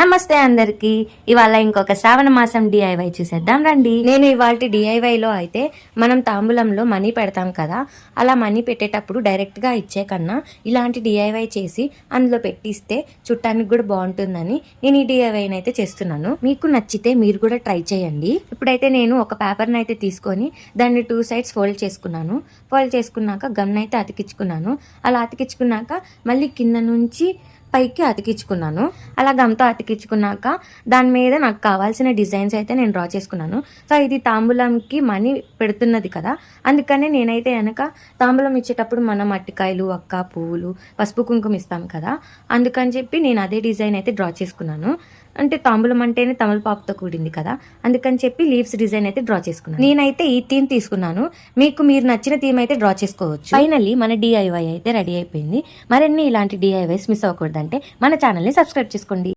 నమస్తే అందరికి. ఇవాళ ఇంకొక శ్రావణ మాసం డిఐవై చూసేద్దాం రండి. నేను ఇవాళ డిఐవైలో అయితే మనం తాంబూలంలో మనీ పెడతాం కదా అలా మనీ పెట్టేటప్పుడు డైరెక్ట్గా ఇచ్చే కన్నా ఇలాంటి డిఐవై చేసి అందులో పెట్టిస్తే చుట్టానికి కూడా బాగుంటుందని నేను ఈ డిఐవైని అయితే చేస్తున్నాను. మీకు నచ్చితే మీరు కూడా ట్రై చేయండి. ఇప్పుడైతే నేను ఒక పేపర్ని అయితే తీసుకొని దాన్ని టూ సైడ్స్ ఫోల్డ్ చేసుకున్నాను. ఫోల్డ్ చేసుకున్నాక గమ్నైతే అతికించుకున్నాను. అలా అతికించుకున్నాక మళ్ళీ కింద నుంచి పైకి అతికించుకున్నాను. అలా గమ్తో అతికించుకున్నాక దాని మీద నాకు కావాల్సిన డిజైన్స్ అయితే నేను డ్రా చేసుకున్నాను. సో ఇది తాంబూలంకి మనీ పెడుతున్నది కదా. అందుకనే నేనైతే కనుక తాంబూలం ఇచ్చేటప్పుడు మనం అట్టికాయలు అక్క పువ్వులు పసుపు కుంకుమ ఇస్తాం కదా. అందుకని చెప్పి నేను అదే డిజైన్ అయితే డ్రా చేసుకున్నాను. అంటే తాంబూలం అంటేనే తమలపాకుతో కూడింది కదా. అందుకని చెప్పి లీవ్స్ డిజైన్ అయితే డ్రా చేసుకున్నాను. నేనైతే ఈ థీమ్ తీసుకున్నాను. మీకు మీరు నచ్చిన థీమ్ అయితే డ్రా చేసుకోవచ్చు. ఫైనల్లీ మన డిఐవై అయితే రెడీ అయిపోయింది. మరిన్ని ఇలాంటి డిఐవైస్ మిస్ అవ్వకూడదంటే మన ఛానల్ని సబ్స్క్రైబ్ చేసుకోండి.